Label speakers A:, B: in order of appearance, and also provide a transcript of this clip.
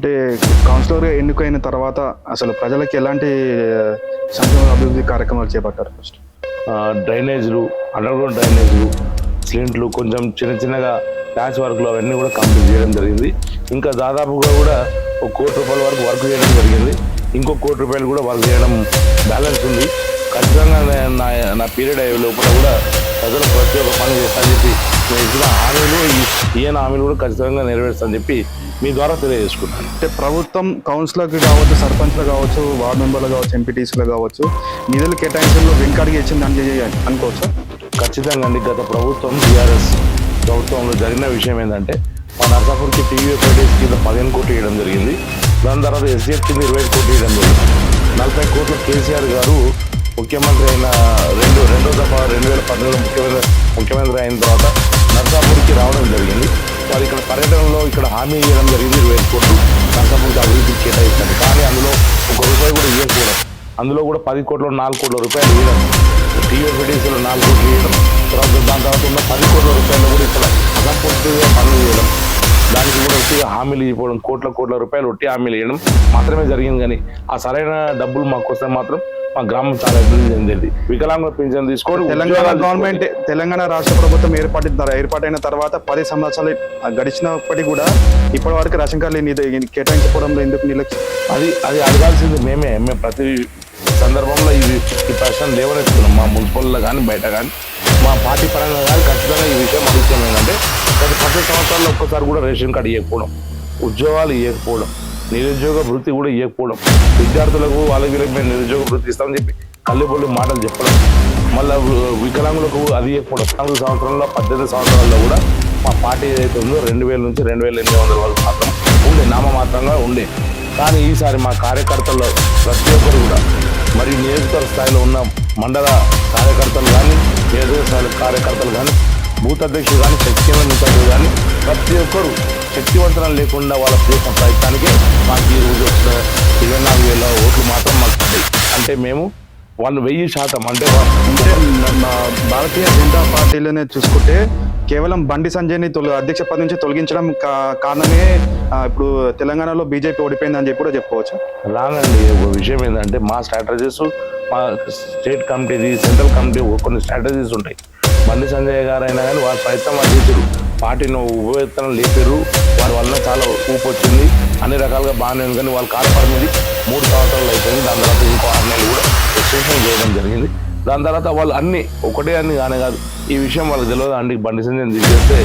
A: అంటే కౌన్సిలర్గా ఎన్నికైన తర్వాత అసలు ప్రజలకి ఎలాంటి సంక్షేమ అభివృద్ధి కార్యక్రమాలు చేపట్టారు ఫస్ట్
B: డ్రైనేజ్లు డ్రైనేజీలు అండర్గ్రౌండ్ డ్రైనేజ్లు స్లింట్లు కొంచెం చిన్న చిన్నగా ప్యాచ్ వర్క్లు అవన్నీ కూడా కంప్లీట్ చేయడం జరిగింది. ఇంకా దాదాపుగా కూడా ఒక కోటి రూపాయల వరకు వర్క్ చేయడం జరిగింది. ఇంకో కోటి రూపాయలు కూడా వర్క్ చేయడం బ్యాలెన్స్ ఉంది. ఖచ్చితంగా నా నా పీరియడ్ అయ్యే లోపల కూడా ప్రజలు ప్రతి ఒక్క పని చేస్తా చెప్పి ఇచ్చిన హామీలు ఈయన హామీలు కూడా ఖచ్చితంగా నెరవేరుస్తానని చెప్పి మీ ద్వారా తెలియజేసుకున్నాను.
A: అంటే ప్రభుత్వం కౌన్సిలర్కి కావచ్చు సర్పంచ్లు కావచ్చు వార్డు మెంబర్లు కావచ్చు ఎంపీటీసీలు కావచ్చు నిధులు కేటాయించడంలో వెనుకడిగి ఇచ్చింది అని అనుకోవచ్చు?
B: ఖచ్చితంగా అండి. గత ప్రభుత్వం టీఆర్ఎస్ ప్రభుత్వంలో జరిగిన విషయం ఏంటంటే మా నర్సాపూర్కి టీవీ ప్రొడ్యూస్ కింద పదిహేను కోట్లు ఇవ్వడం జరిగింది. దాని తర్వాత ఎస్సీఎఫ్ కింద ఇరవై ఐదు కోట్లు ఇవ్వడం జరిగింది. నలభై కోట్లు కేసీఆర్ గారు ముఖ్యమంత్రి అయిన రెండు రెండో దఫా రెండు వేల పద్నాలుగులో ముఖ్యమంత్రి ముఖ్యమంత్రి అయిన తర్వాత నర్సాపూర్కి రావడం జరిగింది. వారు ఇక్కడ పర్యటనలో ఇక్కడ హామీ ఇవ్వడం జరిగింది ఇరవై ఐదు కోట్లు నర్సాపూర్కి అభివృద్ధికి కేటాయించారు కానీ అందులో ఒక రూపాయి కూడా ఇవ్వకపోవడం అందులో కూడా పది కోట్ల నాలుగు కోట్ల రూపాయలు ఇవ్వడం. టీఎఫ్డిసిలో నాలుగు కోట్లు ఇవ్వడం. తర్వాత దాని తర్వాత ఉన్న పది కోట్ల రూపాయలు కూడా ఇక్కడ అసంపూర్తిగా వచ్చి హామీలు ఇవ్వడం కోట్ల కోట్ల రూపాయలు ఒట్టి హామీలు ఇవ్వడం మాత్రమే జరిగింది కానీ ఆ సరైన డబ్బులు మాకు వస్తే మాత్రం మా గ్రామం చాలా అభివృద్ధి చెందేది. వికలాంగుల పింఛన్ తీసుకోవడం
A: తెలంగాణ గవర్నమెంట్ తెలంగాణ రాష్ట్ర ప్రభుత్వం ఏర్పాటు ఏర్పాటైన తర్వాత పది సంవత్సరాలు గడిచినప్పటికీ కూడా ఇప్పటి వరకు రేషన్ కార్డులు నిధు కేటాయించకపోవడంలో ఎందుకు నిర్లక్ష్యం
B: అది అది అడగాల్సింది మేమే. మేము ప్రతి సందర్భంలో ఇది ఈ ప్రశ్న లేవనెత్తున్నాం మా మున్సిపల్లో కానీ బయట కానీ. మా పార్టీ పరంగా కానీ పది ఒక్కసారి కూడా రేషన్ కార్డు ఇవ్వకపోవడం ఉద్యోగాలు ఇవ్వకపోవడం నిరుద్యోగ వృత్తి కూడా ఇవ్వకపోవడం విద్యార్థులకు వాళ్ళకి వీళ్ళకి మేము నిరుద్యోగ వృత్తి ఇస్తామని చెప్పి కళ్ళిబొల్లి మాటలు చెప్పడం మళ్ళీ వికలాంగులకు అది ఇవ్వకపోవడం నాలుగు సంవత్సరంలో పద్దెనిమిది సంవత్సరాల్లో కూడా మా పార్టీ ఏదైతే ఉందో రెండు వేల నుంచి రెండు వేల ఎనిమిది వందల వరకు మాత్రం ఉండే నామమాత్రంగా ఉండే. కానీ ఈసారి మా కార్యకర్తల్లో ప్రతి ఒక్కరు కూడా మరి నియోజకవర్గ స్థాయిలో ఉన్న మండల కార్యకర్తలు కానీ నియోజకవర్గ స్థాయి కార్యకర్తలు కానీ బూత్ కానీ శక్తివంతులు ఇన్ఛార్జీలు కానీ ప్రతి ఒక్కరు శక్తివంతనం లేకుండా వాళ్ళ చేసిన ప్రయత్నానికి మాకు ఈ రోజు వచ్చిన ఇరవై నాలుగు వేల ఓట్లు మాత్రం మాకు. అంటే మేము వాళ్ళు వెయ్యి శాతం అంటే
A: అంటే భారతీయ జనతా పార్టీలోనే చూసుకుంటే కేవలం బండి సంజయ్ని తొలి అధ్యక్ష పదవి నుంచి తొలగించడం కారణమే ఇప్పుడు తెలంగాణలో బీజేపీ ఓడిపోయిందని చెప్పి కూడా చెప్పుకోవచ్చు
B: రానండి ఒక విషయం ఏంటంటే మా స్ట్రాటజీస్ మా స్టేట్ కమిటీది సెంట్రల్ కమిటీ కొన్ని స్ట్రాటజీస్ ఉంటాయి బండి సంజయ్ గారు అయినా కానీ వారి ప్రయత్నం వారు చేశారు. పార్టీని ఉపయోగం లేపారు. వారి వల్ల చాలా ఊపు వచ్చింది అన్ని రకాలుగా బాగానే ఉంది కానీ వాళ్ళ కాలు పరిమితి మూడు సంవత్సరాలు అయిపోయింది. దాని తర్వాత ఇంకో ఆరు నెలలు కూడా ఎక్స్టెన్షన్ చేయడం జరిగింది. దాని తర్వాత వాళ్ళు అన్ని ఒకటే అన్ని కానీ కాదు. ఈ విషయం వాళ్ళకి తెలియదు. అండి బండి సంజయ్ తీసేస్తే